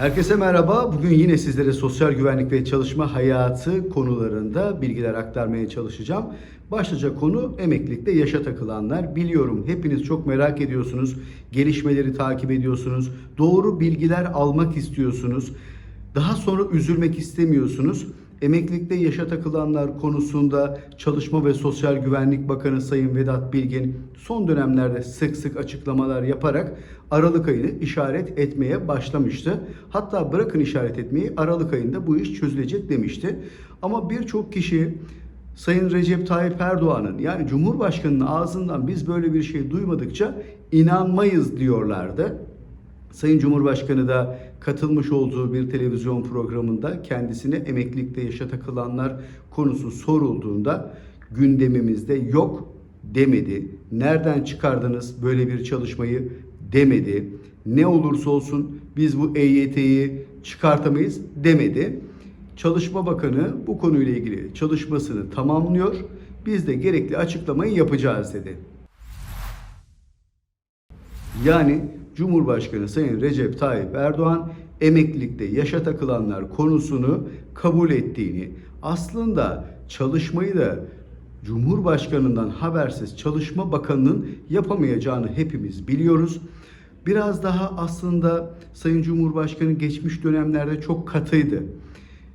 Herkese merhaba. Bugün yine sizlere sosyal güvenlik ve çalışma hayatı konularında bilgiler aktarmaya çalışacağım. Başlıca konu emeklilikte yaşa takılanlar. Biliyorum hepiniz çok merak ediyorsunuz. Gelişmeleri takip ediyorsunuz. Doğru bilgiler almak istiyorsunuz. Daha sonra üzülmek istemiyorsunuz. Emeklilikte yaşa takılanlar konusunda Çalışma ve Sosyal Güvenlik Bakanı Sayın Vedat Bilgin son dönemlerde sık sık açıklamalar yaparak Aralık ayını işaret etmeye başlamıştı. Hatta bırakın işaret etmeyi Aralık ayında bu iş çözülecek demişti. Ama birçok kişi Sayın Recep Tayyip Erdoğan'ın yani Cumhurbaşkanı'nın ağzından biz böyle bir şey duymadıkça inanmayız diyorlardı. Sayın Cumhurbaşkanı da katılmış olduğu bir televizyon programında kendisine emeklilikte yaşa takılanlar konusu sorulduğunda gündemimizde yok demedi. Nereden çıkardınız böyle bir çalışmayı demedi. Ne olursa olsun biz bu EYT'yi çıkartamayız demedi. Çalışma Bakanı bu konuyla ilgili çalışmasını tamamlıyor. Biz de gerekli açıklamayı yapacağız dedi. Yani Cumhurbaşkanı Sayın Recep Tayyip Erdoğan emeklilikte yaşa takılanlar konusunu kabul ettiğini, aslında çalışmayı da Cumhurbaşkanından habersiz Çalışma Bakanı'nın yapamayacağını hepimiz biliyoruz. Biraz daha aslında Sayın Cumhurbaşkanı geçmiş dönemlerde çok katıydı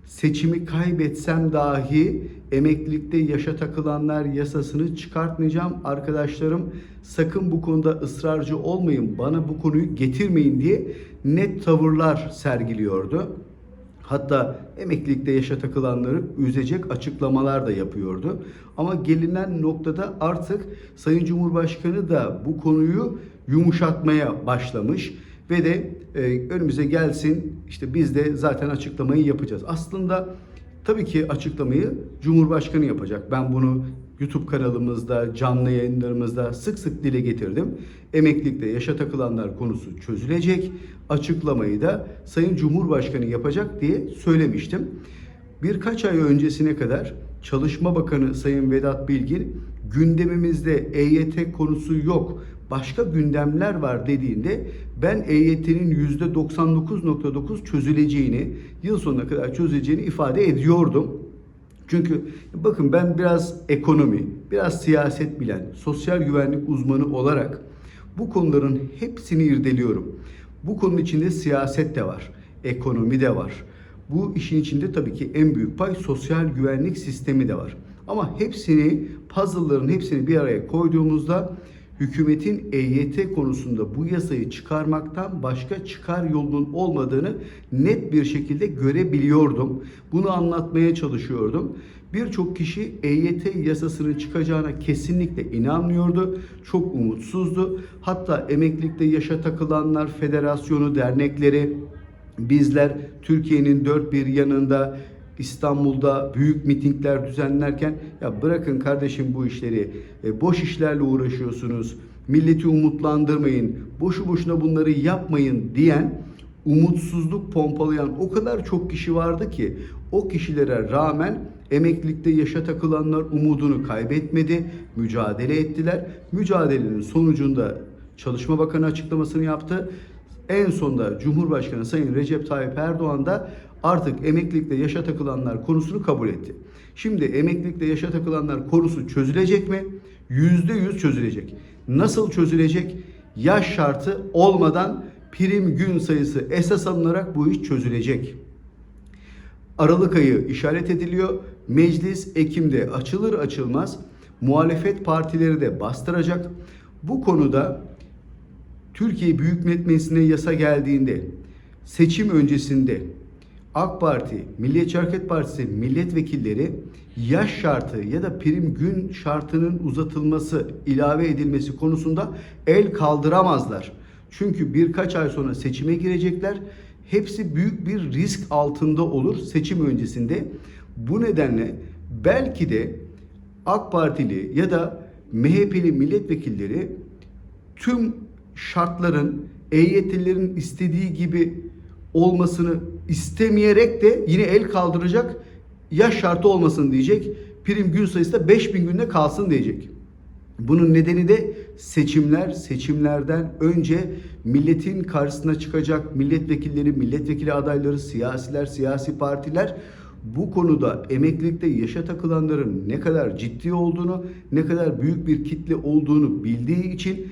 seçimi kaybetsem dahi emeklilikte yaşa takılanlar yasasını çıkartmayacağım. Arkadaşlarım sakın bu konuda ısrarcı olmayın, bana bu konuyu getirmeyin diye net tavırlar sergiliyordu. Hatta emeklilikte yaşa takılanları üzecek açıklamalar da yapıyordu. Ama gelinen noktada artık Sayın Cumhurbaşkanı da bu konuyu yumuşatmaya başlamış ve de e, önümüze gelsin işte biz de zaten açıklamayı yapacağız. Aslında tabii ki açıklamayı Cumhurbaşkanı yapacak. Ben bunu YouTube kanalımızda, canlı yayınlarımızda sık sık dile getirdim. Emeklilikte yaşa takılanlar konusu çözülecek. Açıklamayı da Sayın Cumhurbaşkanı yapacak diye söylemiştim. Birkaç ay öncesine kadar Çalışma Bakanı Sayın Vedat Bilgin gündemimizde EYT konusu yok başka gündemler var dediğinde ben EYT'nin %99.9 çözüleceğini, yıl sonuna kadar çözüleceğini ifade ediyordum. Çünkü bakın ben biraz ekonomi, biraz siyaset bilen, sosyal güvenlik uzmanı olarak bu konuların hepsini irdeliyorum. Bu konunun içinde siyaset de var, ekonomi de var. Bu işin içinde tabii ki en büyük pay sosyal güvenlik sistemi de var. Ama hepsini, puzzle'ların hepsini bir araya koyduğumuzda hükümetin EYT konusunda bu yasayı çıkarmaktan başka çıkar yolunun olmadığını net bir şekilde görebiliyordum. Bunu anlatmaya çalışıyordum. Birçok kişi EYT yasasının çıkacağına kesinlikle inanmıyordu. Çok umutsuzdu. Hatta emeklilikte yaşa takılanlar federasyonu, dernekleri, bizler Türkiye'nin dört bir yanında İstanbul'da büyük mitingler düzenlerken ya bırakın kardeşim bu işleri e, boş işlerle uğraşıyorsunuz milleti umutlandırmayın boşu boşuna bunları yapmayın diyen umutsuzluk pompalayan o kadar çok kişi vardı ki o kişilere rağmen emeklilikte yaşa takılanlar umudunu kaybetmedi, mücadele ettiler. Mücadelenin sonucunda Çalışma Bakanı açıklamasını yaptı. En sonunda Cumhurbaşkanı Sayın Recep Tayyip Erdoğan da artık emeklilikte yaşa takılanlar konusunu kabul etti. Şimdi emeklilikte yaşa takılanlar konusu çözülecek mi? Yüzde yüz çözülecek. Nasıl çözülecek? Yaş şartı olmadan prim gün sayısı esas alınarak bu iş çözülecek. Aralık ayı işaret ediliyor. Meclis Ekim'de açılır açılmaz muhalefet partileri de bastıracak. Bu konuda Türkiye Büyük Millet Meclisi'ne yasa geldiğinde seçim öncesinde AK Parti, Milliyetçi Hareket Partisi milletvekilleri yaş şartı ya da prim gün şartının uzatılması, ilave edilmesi konusunda el kaldıramazlar. Çünkü birkaç ay sonra seçime girecekler. Hepsi büyük bir risk altında olur seçim öncesinde. Bu nedenle belki de AK Partili ya da MHP'li milletvekilleri tüm şartların EYT'lilerin istediği gibi olmasını istemeyerek de yine el kaldıracak yaş şartı olmasın diyecek. Prim gün sayısı da 5000 günde kalsın diyecek. Bunun nedeni de seçimler, seçimlerden önce milletin karşısına çıkacak milletvekilleri, milletvekili adayları, siyasiler, siyasi partiler bu konuda emeklilikte yaşa takılanların ne kadar ciddi olduğunu, ne kadar büyük bir kitle olduğunu bildiği için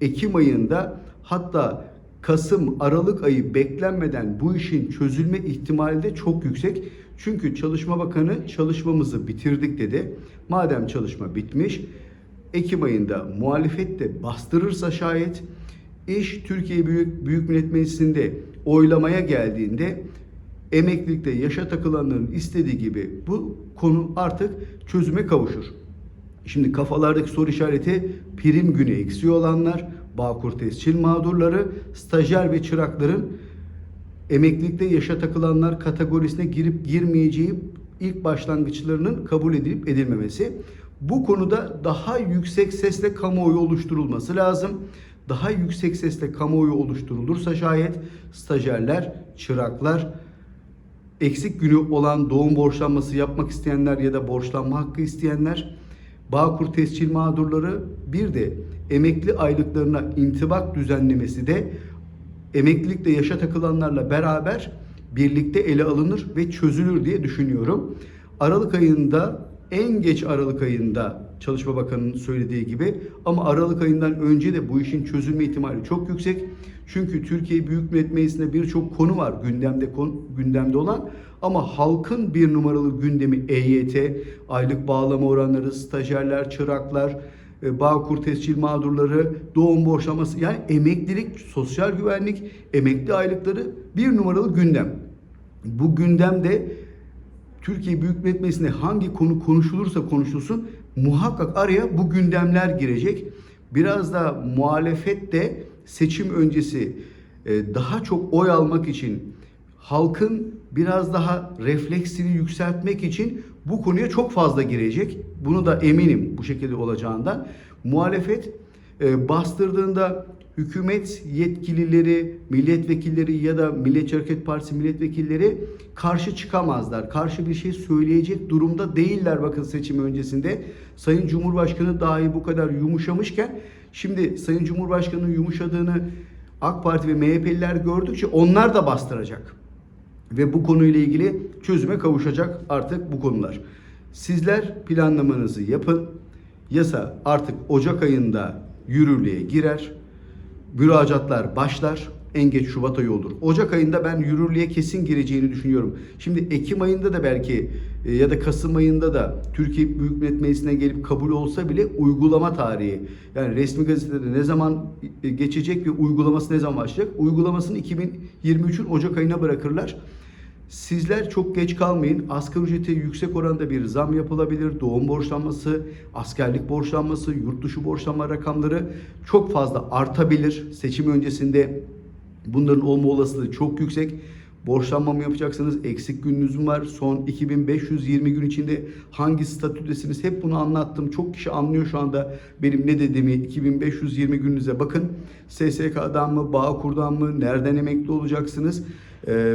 Ekim ayında hatta Kasım, Aralık ayı beklenmeden bu işin çözülme ihtimali de çok yüksek. Çünkü Çalışma Bakanı çalışmamızı bitirdik dedi. Madem çalışma bitmiş, Ekim ayında muhalefet de bastırırsa şayet iş Türkiye Büyük, Büyük Millet Meclisi'nde oylamaya geldiğinde emeklilikte yaşa takılanların istediği gibi bu konu artık çözüme kavuşur. Şimdi kafalardaki soru işareti prim günü eksiği olanlar, Bağkur tescil mağdurları, stajyer ve çırakların emeklilikte yaşa takılanlar kategorisine girip girmeyeceği ilk başlangıçlarının kabul edilip edilmemesi. Bu konuda daha yüksek sesle kamuoyu oluşturulması lazım. Daha yüksek sesle kamuoyu oluşturulursa şayet stajyerler, çıraklar, eksik günü olan doğum borçlanması yapmak isteyenler ya da borçlanma hakkı isteyenler, Bağkur tescil mağdurları bir de emekli aylıklarına intibak düzenlemesi de emeklilikte yaşa takılanlarla beraber birlikte ele alınır ve çözülür diye düşünüyorum. Aralık ayında en geç Aralık ayında Çalışma Bakanı'nın söylediği gibi ama Aralık ayından önce de bu işin çözülme ihtimali çok yüksek. Çünkü Türkiye Büyük Millet Meclisi'nde birçok konu var gündemde gündemde olan ama halkın bir numaralı gündemi EYT, aylık bağlama oranları, stajyerler, çıraklar, Bağkur tescil mağdurları, doğum borçlaması yani emeklilik, sosyal güvenlik, emekli aylıkları bir numaralı gündem. Bu gündemde Türkiye Büyük Millet Meclisi'nde hangi konu konuşulursa konuşulsun muhakkak araya bu gündemler girecek. Biraz da muhalefet de seçim öncesi e, daha çok oy almak için halkın biraz daha refleksini yükseltmek için bu konuya çok fazla girecek. Bunu da eminim bu şekilde olacağından. Muhalefet e, bastırdığında hükümet yetkilileri, milletvekilleri ya da Milliyetçi Hareket Partisi milletvekilleri karşı çıkamazlar. Karşı bir şey söyleyecek durumda değiller bakın seçim öncesinde. Sayın Cumhurbaşkanı dahi bu kadar yumuşamışken şimdi Sayın Cumhurbaşkanı'nın yumuşadığını AK Parti ve MHP'liler gördükçe onlar da bastıracak. Ve bu konuyla ilgili çözüme kavuşacak artık bu konular. Sizler planlamanızı yapın. Yasa artık Ocak ayında yürürlüğe girer. Müracaatlar başlar. En geç Şubat ayı olur. Ocak ayında ben yürürlüğe kesin gireceğini düşünüyorum. Şimdi Ekim ayında da belki e, ya da Kasım ayında da Türkiye Büyük Millet Meclisi'ne gelip kabul olsa bile uygulama tarihi yani resmi gazetede ne zaman e, geçecek ve uygulaması ne zaman başlayacak? Uygulamasını 2023'ün Ocak ayına bırakırlar. Sizler çok geç kalmayın. Asgari ücrete yüksek oranda bir zam yapılabilir. Doğum borçlanması, askerlik borçlanması, yurt dışı borçlanma rakamları çok fazla artabilir. Seçim öncesinde bunların olma olasılığı çok yüksek. Borçlanma mı yapacaksınız? Eksik gününüz mü var? Son 2520 gün içinde hangi statüdesiniz? Hep bunu anlattım. Çok kişi anlıyor şu anda benim ne dediğimi. 2520 gününüze bakın. SSK'dan mı, Bağkur'dan mı, nereden emekli olacaksınız? Ee,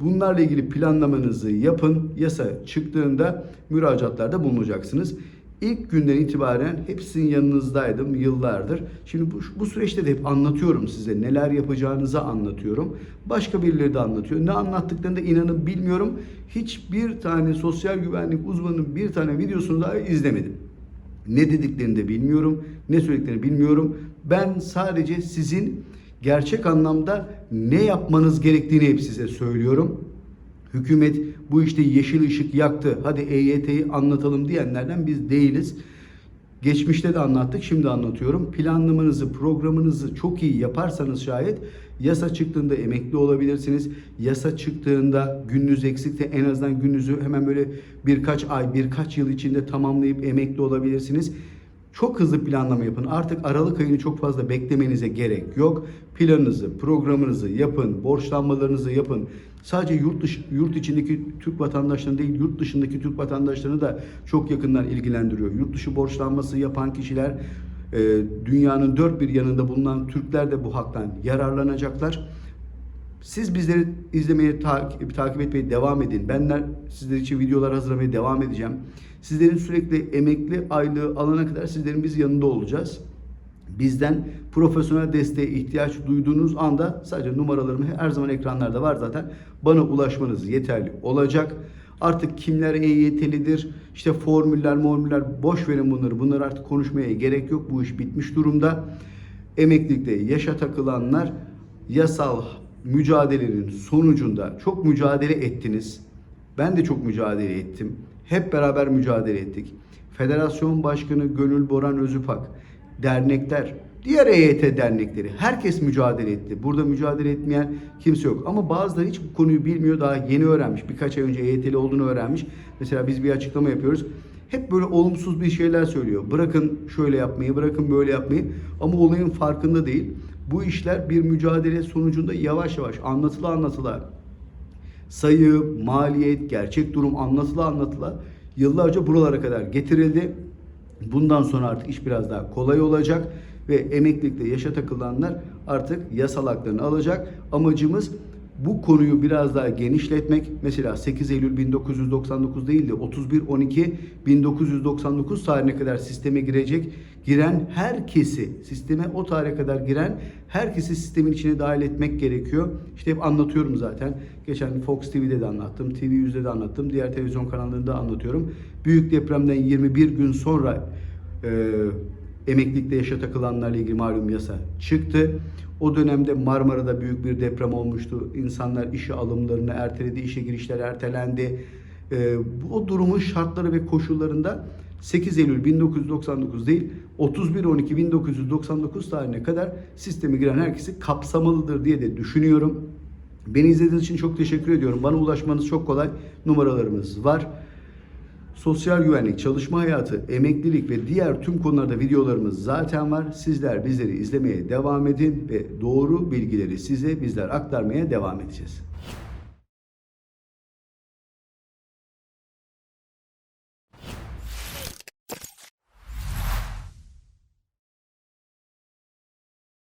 bunlarla ilgili planlamanızı yapın. Yasa çıktığında müracaatlarda bulunacaksınız. İlk günden itibaren hep sizin yanınızdaydım yıllardır. Şimdi bu, bu süreçte de hep anlatıyorum size. Neler yapacağınızı anlatıyorum. Başka birileri de anlatıyor. Ne anlattıklarını da inanın bilmiyorum. Hiçbir tane sosyal güvenlik uzmanının bir tane videosunu daha izlemedim. Ne dediklerini de bilmiyorum. Ne söylediklerini bilmiyorum. Ben sadece sizin gerçek anlamda ne yapmanız gerektiğini hep size söylüyorum. Hükümet bu işte yeşil ışık yaktı. Hadi EYT'yi anlatalım diyenlerden biz değiliz. Geçmişte de anlattık, şimdi anlatıyorum. Planlamanızı, programınızı çok iyi yaparsanız şayet yasa çıktığında emekli olabilirsiniz. Yasa çıktığında gününüz eksikte en azından gününüzü hemen böyle birkaç ay, birkaç yıl içinde tamamlayıp emekli olabilirsiniz. Çok hızlı planlama yapın. Artık Aralık ayını çok fazla beklemenize gerek yok. Planınızı, programınızı yapın, borçlanmalarınızı yapın. Sadece yurt dışı, yurt içindeki Türk vatandaşlarını değil, yurt dışındaki Türk vatandaşlarını da çok yakından ilgilendiriyor. Yurt dışı borçlanması yapan kişiler, e, dünyanın dört bir yanında bulunan Türkler de bu haktan yararlanacaklar. Siz bizleri izlemeye, takip, takip etmeye devam edin. Benler sizler için videolar hazırlamaya devam edeceğim. Sizlerin sürekli emekli aylığı alana kadar sizlerin biz yanında olacağız. Bizden profesyonel desteğe ihtiyaç duyduğunuz anda sadece numaralarım her zaman ekranlarda var zaten. Bana ulaşmanız yeterli olacak. Artık kimler EYT'lidir, işte formüller, formüller boş verin bunları. Bunları artık konuşmaya gerek yok. Bu iş bitmiş durumda. Emeklilikte yaşa takılanlar yasal mücadelenin sonucunda çok mücadele ettiniz. Ben de çok mücadele ettim. Hep beraber mücadele ettik. Federasyon Başkanı Gönül Boran Özüpak, dernekler, diğer EYT dernekleri herkes mücadele etti. Burada mücadele etmeyen kimse yok. Ama bazıları hiç bu konuyu bilmiyor. Daha yeni öğrenmiş. Birkaç ay önce EYT'li olduğunu öğrenmiş. Mesela biz bir açıklama yapıyoruz. Hep böyle olumsuz bir şeyler söylüyor. Bırakın şöyle yapmayı, bırakın böyle yapmayı. Ama olayın farkında değil. Bu işler bir mücadele sonucunda yavaş yavaş anlatıla anlatıla sayı, maliyet, gerçek durum anlatıla anlatıla yıllarca buralara kadar getirildi. Bundan sonra artık iş biraz daha kolay olacak ve emeklilikte yaşa takılanlar artık yasal haklarını alacak. Amacımız bu konuyu biraz daha genişletmek. Mesela 8 Eylül 1999 değil de 31 12 1999 tarihine kadar sisteme girecek giren herkesi sisteme o tarihe kadar giren herkesi sistemin içine dahil etmek gerekiyor. İşte hep anlatıyorum zaten. Geçen Fox TV'de de anlattım, TV100'de de anlattım, diğer televizyon kanallarında anlatıyorum. Büyük depremden 21 gün sonra e, emeklilikte yaşa takılanlarla ilgili malum yasa çıktı. O dönemde Marmara'da büyük bir deprem olmuştu. İnsanlar işe alımlarını erteledi, işe girişler ertelendi. Ee, o durumun şartları ve koşullarında 8 Eylül 1999 değil 31-12-1999 tarihine kadar sisteme giren herkesi kapsamalıdır diye de düşünüyorum. Beni izlediğiniz için çok teşekkür ediyorum. Bana ulaşmanız çok kolay. Numaralarımız var. Sosyal güvenlik, çalışma hayatı, emeklilik ve diğer tüm konularda videolarımız zaten var. Sizler bizleri izlemeye devam edin ve doğru bilgileri size bizler aktarmaya devam edeceğiz.